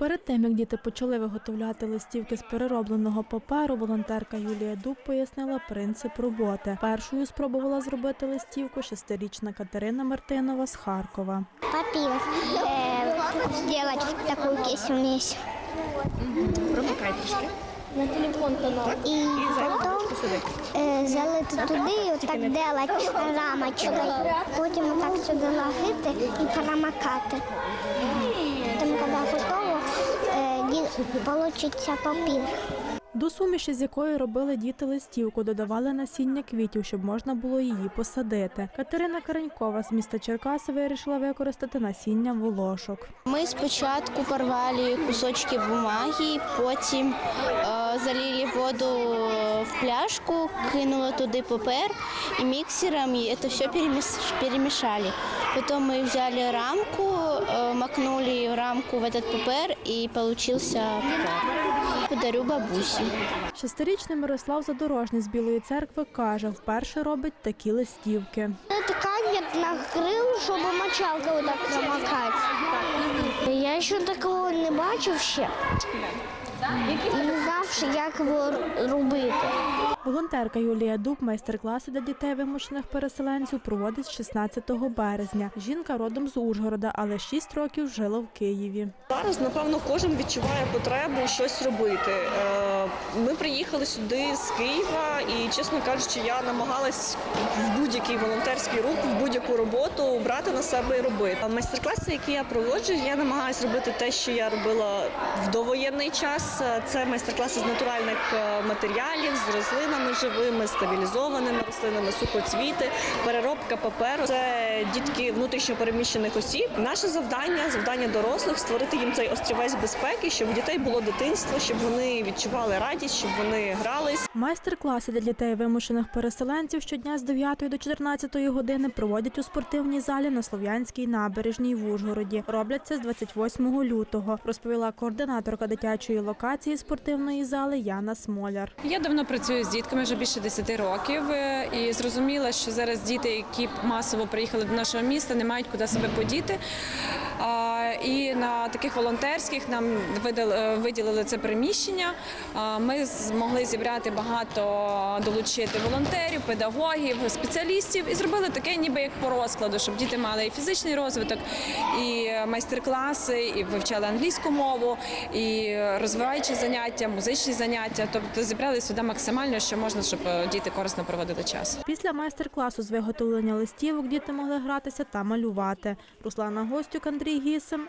Перед тим, як діти почали виготовляти листівки з переробленого паперу, волонтерка Юлія Дуб пояснила принцип роботи. Першою спробувала зробити листівку шестирічна Катерина Мартинова з Харкова. папир э, сделать в такую кисю вместе. Пропускай трішки. И потом э, залити туди і отак делать рамочкою. Потім отак сюди ложити і перемакати. Получиться папір. До суміші, з якої робили діти листівку, додавали насіння квітів, щоб можна було її посадити. Катерина Каренькова з міста Черкаси вирішила використати насіння волошок. Ми спочатку порвали кусочки бумаги, потім е, залили воду в пляшку, кинули туди папер і міксером і це все перемішали. Потім ми взяли рамку, е, макнули рамку в этот папер і получился папер. Подарю бабусі. Шестирічний Мирослав Задорожний з Білої церкви каже, вперше робить такі листівки. Ткань на накрив, щоб мочалка так промокати. Я ще такого не бачив ще. І не знав, як його робити. Волонтерка Юлія Дуб майстер-класи для дітей вимушених переселенців проводить з 16 березня. Жінка родом з Ужгорода, але 6 років жила в Києві. Зараз, напевно, кожен відчуває потребу щось робити. Е, Ми приїхали сюди з Києва, і, чесно кажучи, я намагалась в будь-який волонтерський рух, в будь-яку роботу брати на себе і робити. Майстер-класи, які я проводжу, я намагаюся робити те, що я робила в довоєнний час. Це майстер-класи з натуральних е, матеріалів, з рослинами живими, стабілізованими рослинами, сухоцвіти, переробка паперу. Це дітки внутрішньо переміщених осіб. Наше завдання, завдання дорослих створити їм цей острівець безпеки, щоб у дітей було дитинство, щоб вони відчували радість, щоб вони грались. Майстер-класи для дітей вимушених переселенців щодня з 9 до 14 години проводять у спортивній залі на Слов'янській набережній в Ужгороді. Роблять це з 28 лютого, розповіла координаторка дитячої локації спортивної зали Яна Смоляр. Я давно працюю з дітками вже більше 10 років е, і зрозуміла, що зараз діти, які масово приїхали до нашого міста, не мають куди себе подіти. На таких волонтерських нам видали- е, виділили це приміщення. Ми змогли зібрати багато долучити волонтерів, педагогів, спеціалістів і зробили таке, ніби як по розкладу, щоб діти мали і фізичний розвиток, і майстер-класи, і вивчали англійську мову, і розвиваючі заняття, музичні заняття. Тобто зібрали сюди максимально, що можна, щоб е, діти корисно проводили час. Після майстер-класу з виготовлення листівок діти могли гратися та малювати. Руслана Гостюк, Андрій Гісем.